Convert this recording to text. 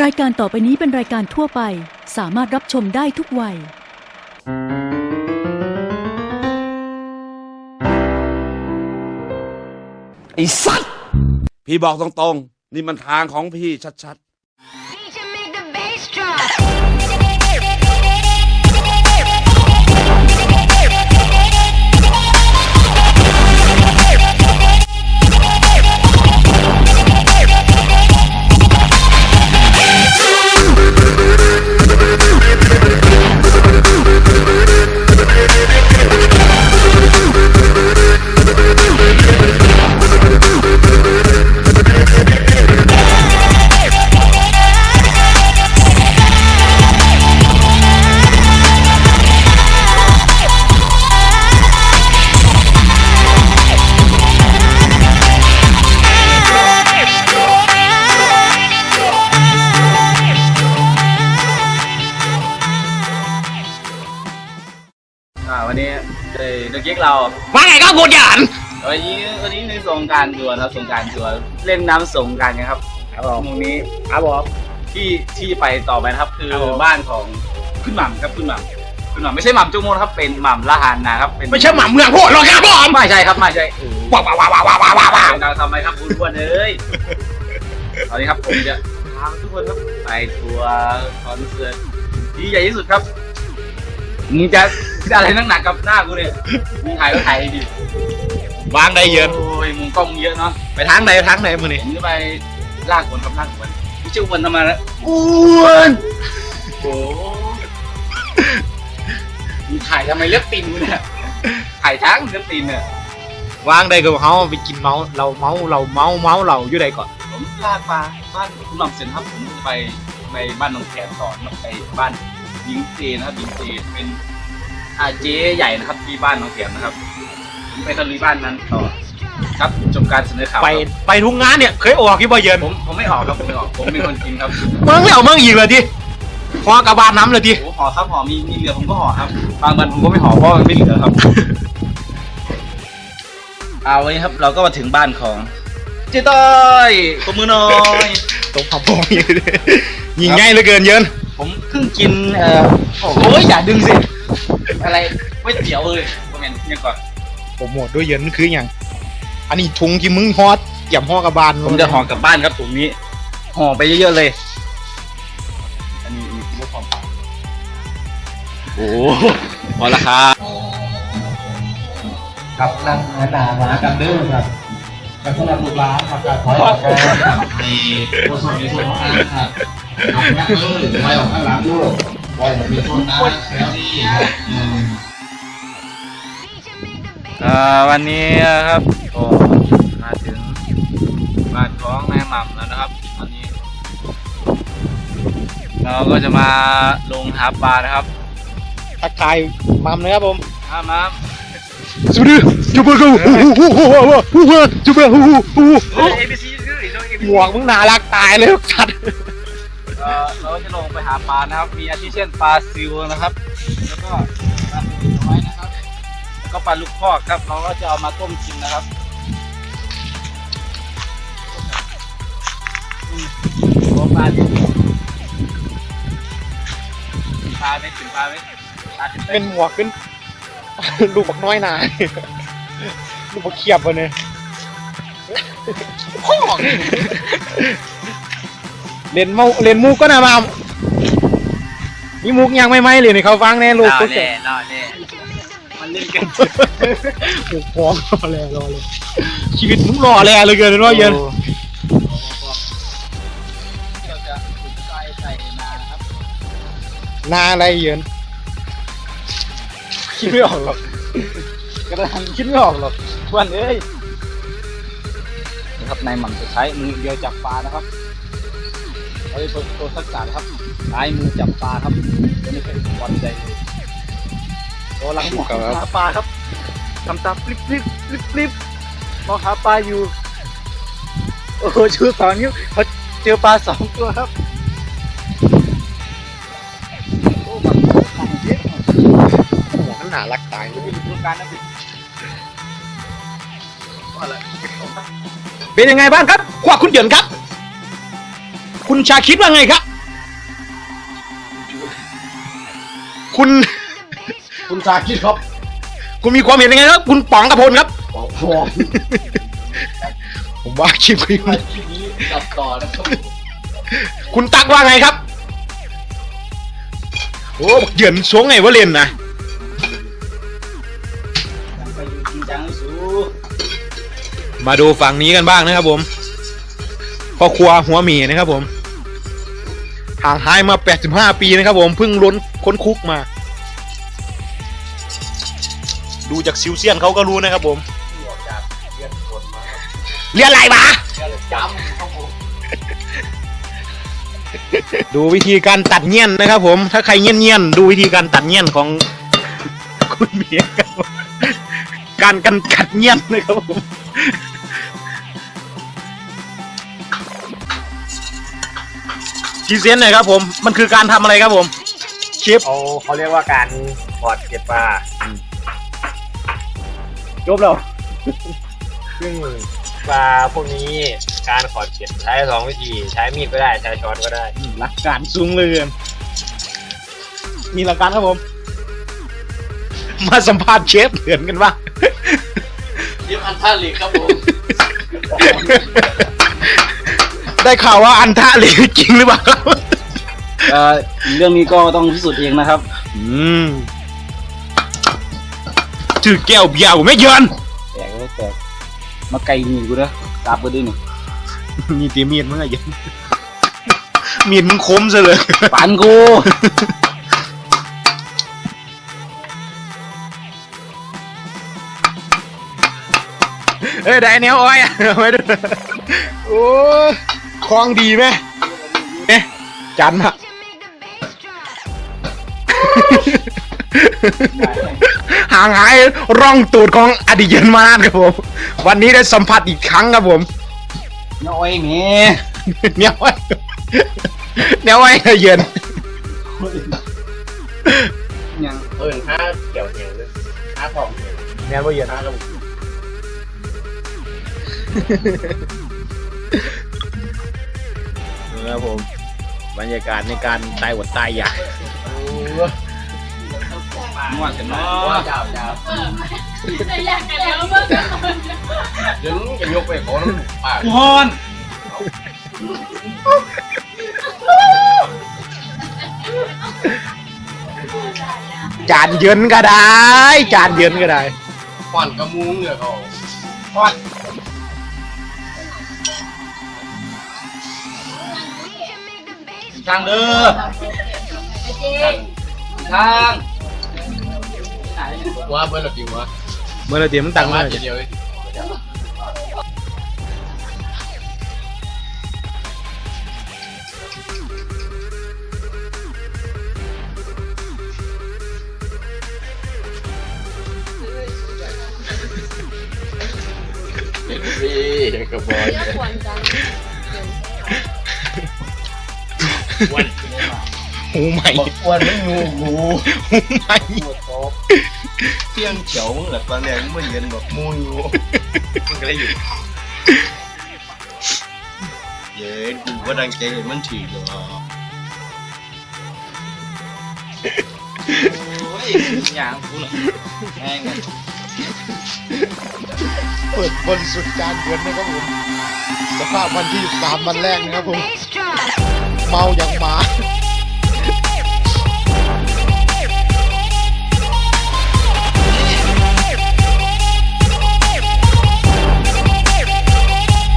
รายการต่อไปนี้เป็นรายการทั่วไป สามารถรับชมได้ทุกวัย ไอ้สัตว์ พี่บอกตรงๆ นี่มันทางของพี่ชัด วันนี้เลยนักเก็กเราว่าไงครับคุณหยานวันนี้วันนี้ในสงกรารดวนครับสงกรารดวนเล่นน้ำสงกรารกันครับครับผมตรงนี้ครับผมที่ที่ไปต่อไปนะครับ คือครับผมบ้านของคุณหม่ำครับคุณหม่ำคุณหม่ำไม่ใช่หม่ำจุกมนครับเป็นหม่ำละหานนะครับเป็นไม่ใช่หมาเมืองโพดหรอกครับผมไม่ใช่ครับไม่ใช่ว้าวว้าวว้าวว้าวว้าวว้าวว้าวเป็นการทำไมครับคุณอ้วนเอ้ยตอนนี้ครับผมจะพาทุกคนครับไปทัวร์คอนเสิร์ตที่ใหญ่ที่สุดครับมึงจะ อะไรนักหนักกับหน้ากูเนี่ยมึงถ่ายก็ถ่ายดีวางได้เยอะโอ้ยมุมกล้องเยอะเนาะไปทางไหนทางไหนมือนี่ผมจะไปลากคนครับลากคนไม่ใช่อ้วนทำไมนะอ้วนโอ้มึงถ่ายทำไมเลือกตีนมึงเนี่ยถ่ายช้างเลือกตีนเนี่ยวางได้กับเขาไปกินเมาส์เราเมาส์เราเมาส์เมาส์เราอยู่ใดก่อนผมลากมาบ้านคุณหม่ำเสร็จครับผมจะไปไปบ้านน้องแขนต่อไปบ้านหญิงเจนะครับหญิงเจเป็น อาเจ๊ใหญ่นะครับที่บ้านน้องแขนนะครับผมไปตะลุยบ้านนั้นต่อครับจบการเสนอข่าวไปครับไปทุกงานเนี่ยเคยออกกี่บ่เยินผมผมไม่ออกครับผมไม่ออกผมเป็นคนกินครับเมืองแล้วเมืองอีกเลยทีพอกระบาดน้ำเลยทีโอ้ห่อครับห่อมีมีเหลือผมก็ห่อครับบางวันผมก็ไม่ห่อเพราะมันไม่เหลือครับ เอาวันนี้ครับเราก็มาถึงบ้านของเจ๊ต้อยตบมือหน่อยตรงผับพองอยู่เลยยิงง่ายเหลือเกินเยิน ผมเพิ่งกินเอ่อโอ้โหอย่าดึงสิ อะไรไม่เตี๋ยวเลยประมาณนี้ก่อนผมหมดด้วยเยินคืออย่าง อันนี้ทุงที่มึงฮอตเกี่ยมห่อกระบาลผมจะห่อกลับบ้านครับถุงนี้ ห่อไปเยอะๆเลย อันนี้มีมุกของโอ้พอละครับครับนั่งหนาหมากันเด้อครับกับสำหรับลูกหลานครับการถอยออกก่อนมีผู้สมัครในส่วนของงานครับ เอาหน้าเลยไว้ออกข้างหลังลูกไว้มีส่วนน้ำแล้วนี่ครับอืมเอ่อวันนี้นะครับก็มาถึงบ้านของนายหม่ำแล้วนะครับวันนี้ เราก็จะมาลงหาปลานะครับทักทายมัมนะครับผมมามาสวัสดีจูเบอร์กูจูเบอร์กูเฮ้ย ABC คือเรื่อง ABC หมวกมึงน่ารักตายเลยสัตว์ เราจะลงไปหาปลานะครับ มีอาทิเช่นปลาซิวนะครับ แล้วก็ปลาตัวน้อยนะครับแล้วก็ปลาลูกคอกครับเราก็จะเอามาต้มกินนะครับอืมโอ้ปลาปลาไหมถึงปลาไหมปลาถึงเป็นหมวกเป็น ลูกบักน้อยนาลูกบักเขียบวะเนี่ย พ่อ เล่นเมาเล่นมุกก็นะมามนี่มุกยังไม่ไหมเลยนี่เขาฟังแน่ลูกรอก็แน่รอแน่มันเล่นกันมุกฟ้องรอแลรอเลยชีวิตมึงรอแลเลยเกินว่าเย็นเราจะถูกใจใส่นานะครับนาอะไรเย็นคิดไม่ออกหรอกกระดานคิดไม่ออกหรอกวันเอ้ยนะครับนายหม่ำจะใช้มือเดียวจับปลานะครับ เอาไปตัวตัวทักษะนะครับซ้ายมือจับปลาครับจะไม่เป็นบอลใจเลยโอ้ลังหาปลาครับทำตาปลิบปลิบปลิบปลิบมองหาปลาอยู่ โอ้โหชูสองนิ้วเขาเจอปลาสองตัวครับโอ้มันตั้งเยอะมันหนารักตายดูดูการนะพี่ว่าอะไรเป็นยังไงบ้างครับขวาคุณเหยินครับ คุณคุณชาคิดว่าไงครับ คุณ คุณชาคิดครับคุณมีความเห็นยังไงครับ คุณป๋องกระพลครับบอกพอผมว่าคลิปนี้ คลิปนี้ตัดต่อนะครับคุณตักว่าไงครับ โอ้บอกเหยินสวงไงว่าเล่นนะไปอยู่จริงจังสูมาดูฝั่งนี้กันบ้างนะครับผมพ่อครัวหัวหมีนะครับผม ห่างหายมา 85 ปีนะครับผมเพิ่งล้นค้นคุกมา ดูจากซิวเซียนเขาก็รู้นะครับผมเรียนอะไรวะดูวิธีการตัดเงี้ยนนะครับผม ถ้าใครเงี้ยนเงี้ยนๆดูวิธีการตัดเงี้ยนของคุณเมียครับการกันกัดเงี้ยนนะครับผม ทีเซนหน่อยครับผม มันคือการทำอะไรครับผมเชฟเขาเขาเรียกว่าการถอดเก็บปลาจบแล้วซึ่งปลาพวกนี้การขอดเก็บใช้สองวิธี ใช้มีดก็ได้ ใช้ช้อนก็ได้หลักการสูงเลยมีหลักการครับผม มาสัมภาษณ์เชฟเดือนกันบ้างยิมอันท่าลีกครับผม ได้ข่าวว่าอันทะเลยจริงหรือเปล่าครับเอ่อเรื่องนี้ก็ต้องพิสูจน์เองนะครับ อืมถือแก้วเบียร์ผมไม่เยินแตกเลยแตกมาไกลหนีกูนะกราบกูด้วยนี่มีตีมีดมึงอะเยินมีดมึงคมซะเลย ปานกู เอ้ยได้แนวอ้อยอะเอาไว้ด้วยโอ้ คลองดีไหมเอ๊ะจันอะ To make the bass drop. ห่างหายร่องตูดของอดีตเย็นมานานครับผม วันนี้ได้สัมผัสอีกครั้งครับผมน้อยแหม่เนี่ยวไว้เนี่ยไว้เย็นยังเอิ้นห้าเกี่ยวเหนียวเลยห้าทองเหนียวเนี่ยว่าเย็นห้าก ระบุกครับผม บรรยากาศในการตายอดตายอยากม่วนกันเนาะเจ้าเจ้าอยากกันแล้วเมื่อก่อนเดี๋ยวจะยกไปขอน้ำปากกูฮอนจานเยินก็ได้ จานเยินก็ได้ก่อนกระมุงเนี่ยเขา ทางเด้อทางว่าเบอร์ละกี่วะเมื่อไรเดี๋ยวมันตังมามาทีเดียวเองพี่กระบ อกหูใหม่บอกอ้วนไม่งูงูหูใหม่เที่ยงเขียวมึงแหละตอนแรกมึงไม่เย็นบอกมูงูมึงก็ได้อยู่เย้กูก็ดังใจเลยมันถีบเลยโอ้ยอย่างกูเหรอแม่งกันเปิดบนสุดจานเยินนะครับผมสภาพวันที่สามวันแรกนะครับผม Bass drop. เมาอย่างหมา